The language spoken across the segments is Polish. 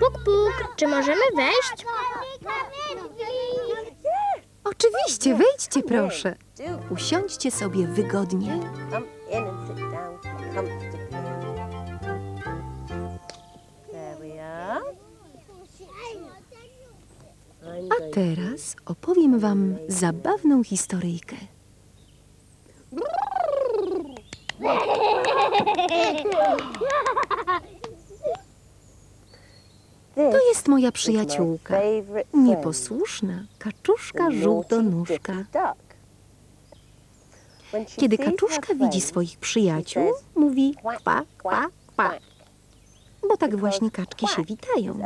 Puk, puk, czy możemy wejść? Oczywiście, wejdźcie proszę. Usiądźcie sobie wygodnie. A teraz opowiem wam zabawną historyjkę. To jest moja przyjaciółka, nieposłuszna kaczuszka żółtonóżka. Kiedy kaczuszka widzi swoich przyjaciół, mówi kwa, kwa, kwa, bo tak właśnie kaczki się witają.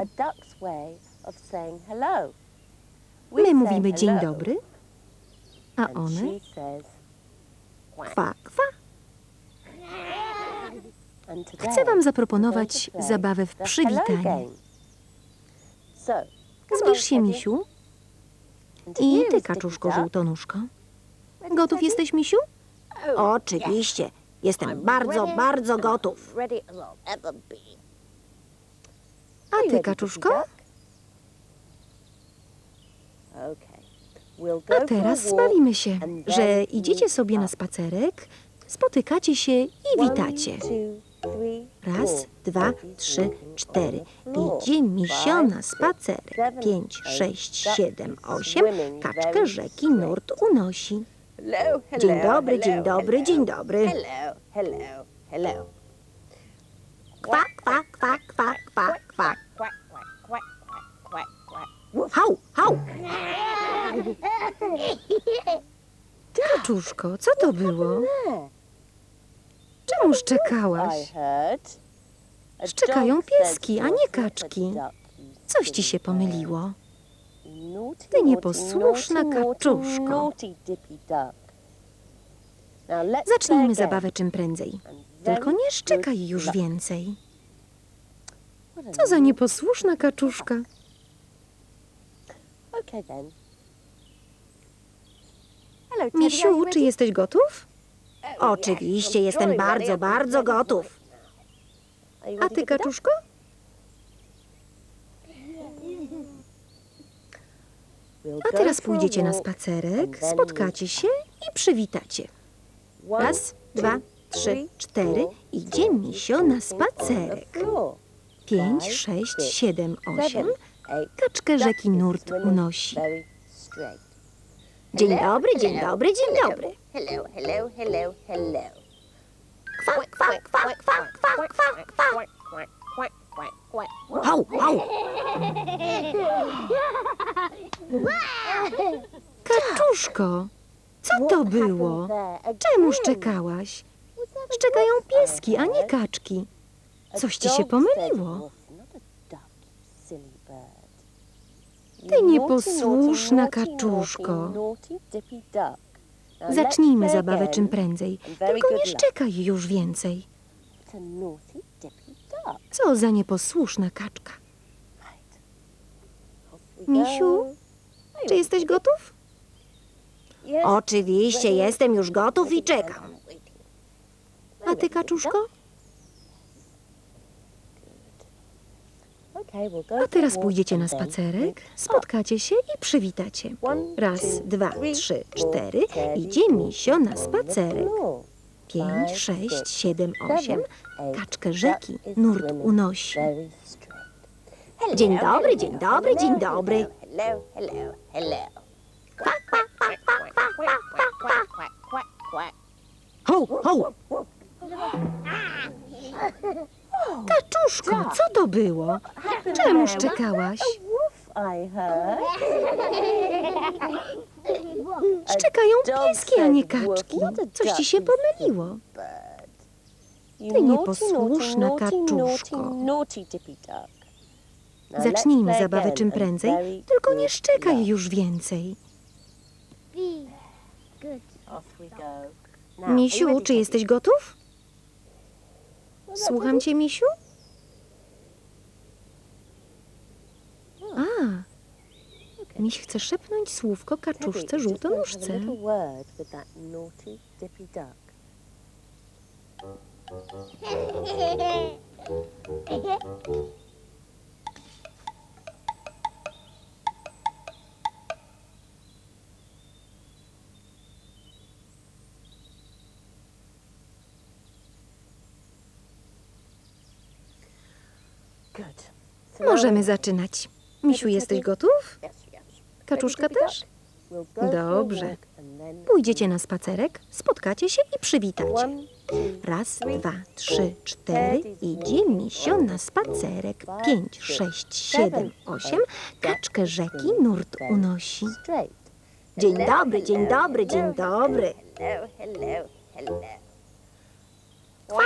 My mówimy dzień dobry, a one kwa, kwa. Chcę wam zaproponować zabawę w przywitanie. Zbliż się, misiu, i ty, kaczuszko. Ready, Gotów jesteś, misiu? Oczywiście. Jestem bardzo, bardzo gotów. A ty, kaczuszko? A teraz zbawimy się, że idziecie sobie na spacerek, spotykacie się i witacie. Raz, dwa, trzy, cztery. Idzie misio na seven, Pięć, sześć, siedem, osiem. Kaczkę rzeki nurt unosi. Dzień dobry, dzień dobry, dzień dobry. Kwa, kwa, kwa, kwa, kwa, kwa. Hał, hał! Kaczuszko, co to było? There. Czemu I szczekałaś? heard. A Szczekają pieski, a nie kaczki. "Look at duck, you Coś ci się bird." pomyliło. Ty nieposłuszna kaczuszko. Zacznijmy zabawę czym prędzej. Tylko nie szczekaj już więcej. Co za nieposłuszna kaczuszka. Misiu, czy jesteś gotów? Oczywiście, jestem bardzo, bardzo gotów. A ty, kaczuszko? A teraz pójdziecie na spacerek, spotkacie się i przywitacie. Raz, dwa, trzy, cztery. Idzie misio na spacerek. Pięć, sześć, siedem, osiem. Kaczkę rzeki nurt unosi. Dzień dobry, dzień dobry, dzień dobry. Hello, hello, hello, hello. Kwa, kwa, kwa, kwa, kwa, kwa, kwa. Hał, hał. Kaczuszko, co to było? Czemu szczekałaś? Szczekają pieski, a nie kaczki. Coś ci się pomyliło. Ty nieposłuszna kaczuszko. let's Zacznijmy zabawę czym prędzej. Tylko nie szczekaj już więcej. Duck. Co za nieposłuszna kaczka. Misiu, Czy jesteś gotów? Oczywiście, jestem już gotów i czekam. A ty, kaczuszko? A teraz pójdziecie na spacerek, spotkacie się i przywitacie. Raz, dwa, trzy, cztery. Idzie misio na spacerek. Pięć, sześć, siedem, osiem. Kaczkę rzeki nurt unosi. Dzień dobry, dzień dobry, dzień dobry. Hello, hello, hello. Kwa, kwa, kwa, kwa, kwa. Quack, quack, quack. Ho, ho! Kaczuszko, co to było? Czemu szczekałaś? Szczekają pieski, a nie kaczki. Coś ci się pomyliło. Ty nieposłuszna kaczuszko. Zacznijmy zabawę czym prędzej, tylko nie szczekaj już więcej. Misiu, czy jesteś gotów? Słucham cię, misiu? A, miś chce szepnąć słówko kaczuszce żółtonóżce. Możemy zaczynać. Misiu, jesteś gotów? Kaczuszka też? Dobrze. Pójdziecie na spacerek, spotkacie się i przywitacie. Raz, dwa, trzy, cztery. Idzie misio na spacerek. Pięć, sześć, siedem, osiem. Kaczkę rzeki nurt unosi. Dzień dobry, dzień dobry, dzień dobry. Hello, hello, hello. Kwa,